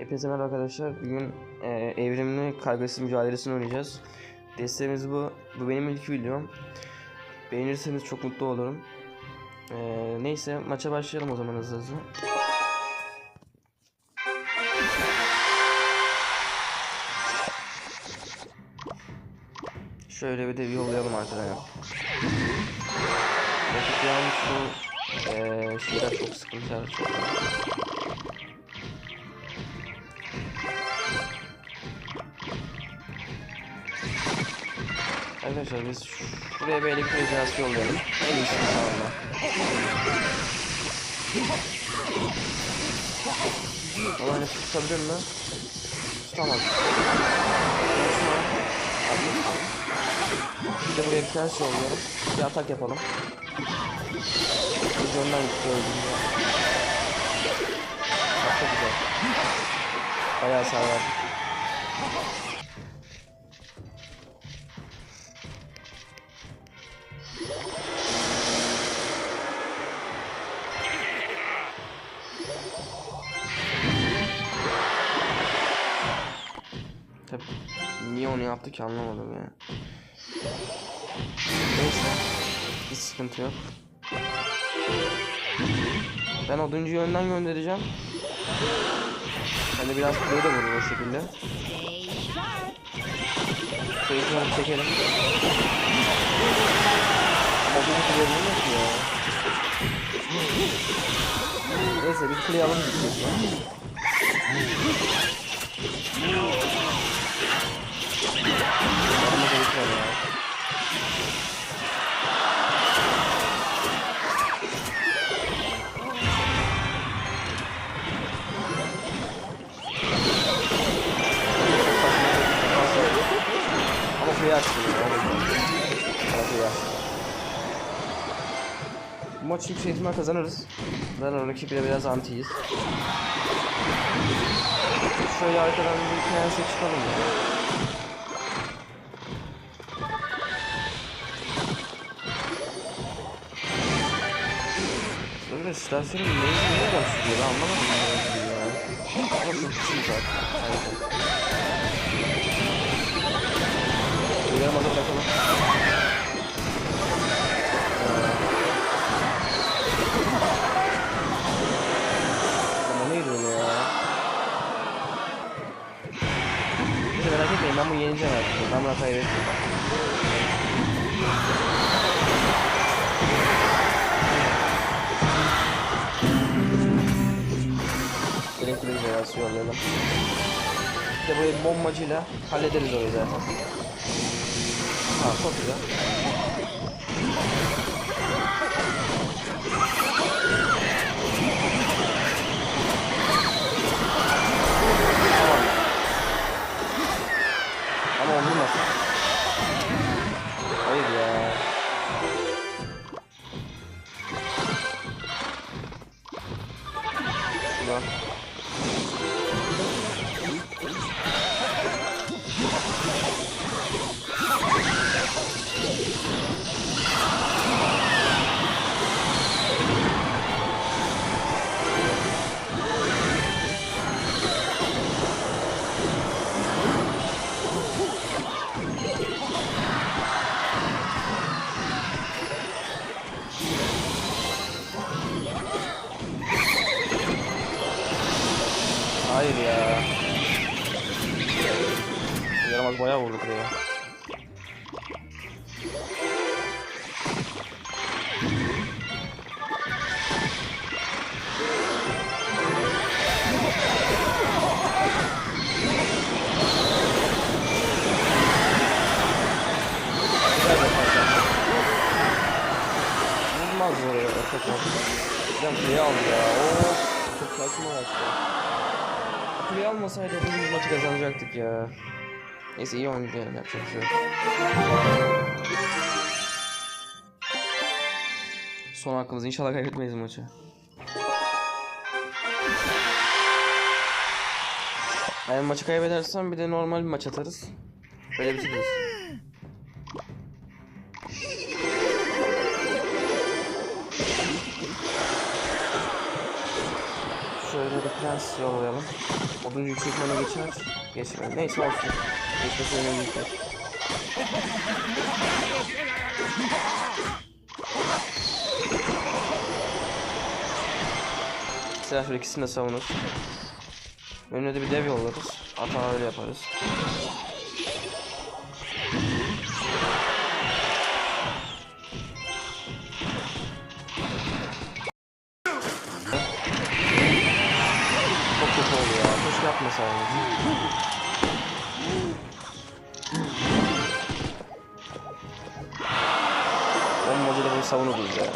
Hepinize merhaba arkadaşlar. Bugün e, evrimli kargası mücadelesini oynayacağız. Desteğimiz bu. Bu benim ilk videom. Beğenirseniz çok mutlu olurum. E, neyse maça başlayalım o zaman hızlı hızlı. Şöyle bir de bir yollayalım arkadan. Rakip yalnız şu e, şeyler çok sıkıntı çok. Arkadaşlar biz şuraya bir elektrik cihazı yollayalım. En iyisi sağında. Ama hani tutabilir mi? Tutamaz. Bir de buraya bir tane şey yollayalım. Bir atak yapalım. Önden gidiyoruz. Bak çok güzel. Bayağı sağ niye onu yaptı ki anlamadım ya. Neyse. Hiç sıkıntı yok. Ben oduncuyu önden göndereceğim. Hani biraz play de vurur o şekilde. Sayısını çekelim. Oduncu kullanılır yok ya. Neyse bir play alalım Bu maçı yüksek ihtimal kazanırız. Zaten rakibiyle biraz antiyiz. Şöyle arkadan bir prense çıkalım ya. İstasyonun neyi niye başlıyor ben anlamadım ben ya. Ama küçük zaten. Aynen. Uyarım adı Cezası yollayalım. İşte böyle bombacıyla hallederiz orayı zaten. Ha çok güzel. Tamam. Ama olmaz. Hayır Yaramaz bayağı vurdu buraya. Vurmaz oraya çok Ya buraya aldı ya. Of, çok saçma başladı. Kuleyi almasaydı hepimiz maçı kazanacaktık ya. Neyse iyi yani yapacak bir şey. Son hakkımız inşallah kaybetmeyiz maçı. Eğer maçı kaybedersem bir de normal bir maç atarız. Böyle bitiririz. Şöyle bir Prens yollayalım. Oduncu yüksekmene geçer. Geçmedi. Neyse olsun. Geçmesi önemli. Silahşör ikisini de savunur. Önüne de bir dev yollarız. Hata öyle yaparız. Çok kötü oldu ya. Keşke yapmasaydınız. Bunu savunurdunuz ya.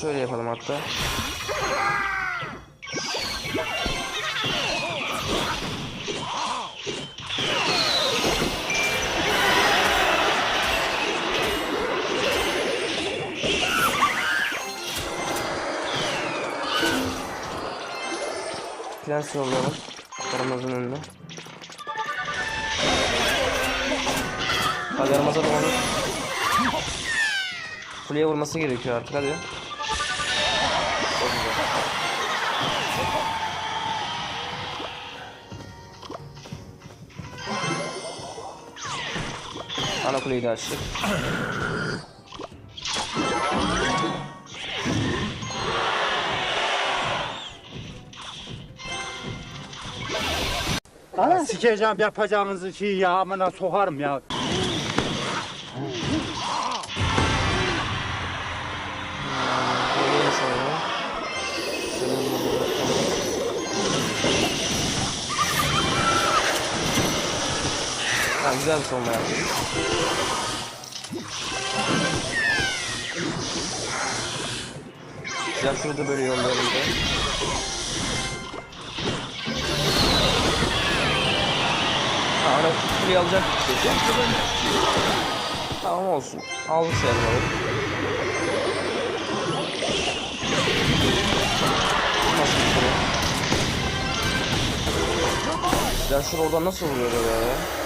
Şöyle yapalım hatta. Prens yollayalım. Karamazın önüne. Hadi Ramazan onu. Kuleye vurması gerekiyor artık hadi. Ana kuleyi de açtık. Sikeceğim yapacağınız şeyi ya amına sokarım ya. Güzel bir savunma yaptık. Güzel şurada böyle yollayalım da. Ha, ara kuleyi alacak peki. Tamam olsun. Aldık sayalım. Nasıl bir soru? Ya şurada oradan nasıl vuruyor böyle ya?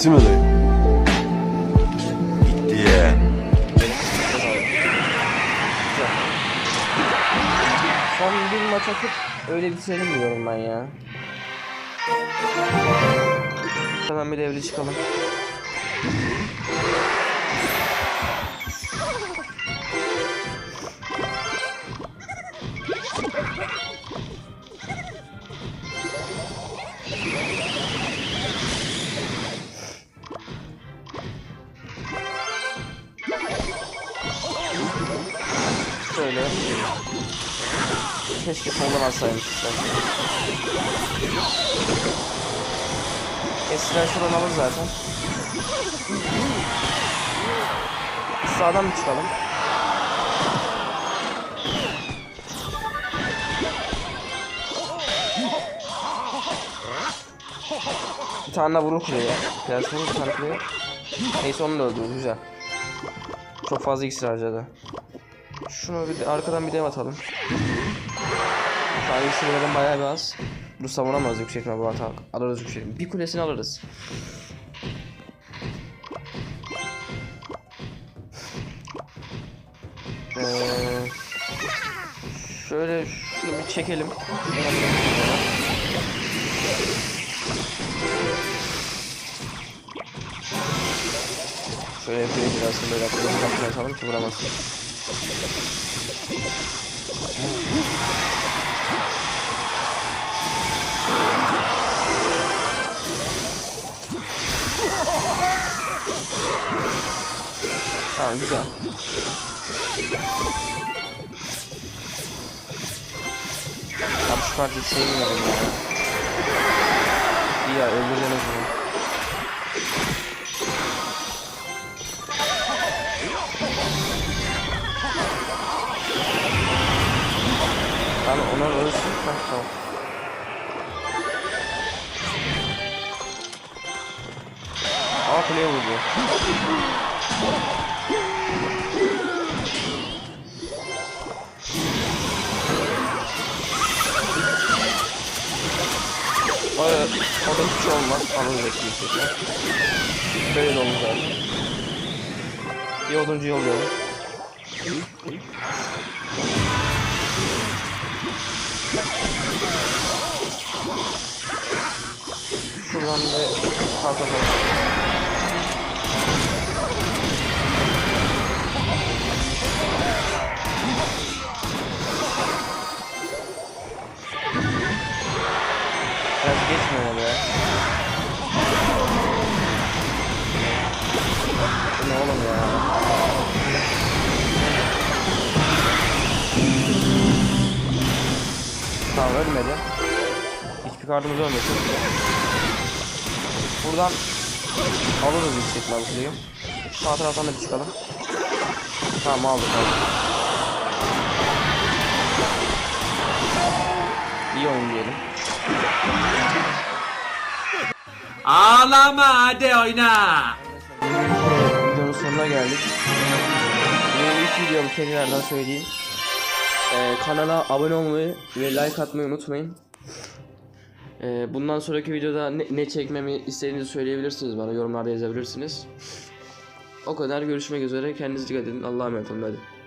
Bitti mi dayı? Bitti ya. Son bir maç atıp öyle bitirelim diyorum ben ya. Hemen bir evli çıkalım. Şöyle. Keşke soldan alsaymışlar. Eskiden şuradan alır zaten. Sağdan bir çıkalım. Bir tane daha vurur kuleye. Prens vurur bir tane kuleye. Neyse onu da öldürür güzel. Çok fazla iksir harcadı. Şunu bir de arkadan bir dev atalım. Şu an iksirlerin bayağı bir az. Bu savunamaz yüksek bu hata. Alırız yüksek. Bir kulesini alırız. Ee, şöyle şunu bir çekelim. Şöyle yapayım biraz böyle yapalım. Kapını açalım ki vuramazsın. Güzel güzel. Abi şu parçayı şey sevmiyorum ya. Ya öldüreceğim bunu. Abi onlar ölsün kanka. Aa kuleye vurdu. O, o da hiç olmaz. Alırız ekmeği tekrar. Böyle de olmuş zaten. Bir oduncu yolluyorum. Şuradan bir kalka kalka. Tamam ölmedi. Hiçbir kartımız ölmesin. Buradan alırız yüksek mavzuyu. Sağ taraftan da bir çıkalım. Tamam aldık aldık. İyi oyun diyelim. Ağlama hadi oyna. Videonun sonuna geldik. Benim ilk videomu tekrardan söyleyeyim. Ee, kanala abone olmayı ve like atmayı unutmayın. Ee, bundan sonraki videoda ne, ne çekmemi istediğinizi söyleyebilirsiniz bana. Yorumlarda yazabilirsiniz. O kadar görüşmek üzere. Kendinize dikkat edin. Allah'a emanet olun. Hadi.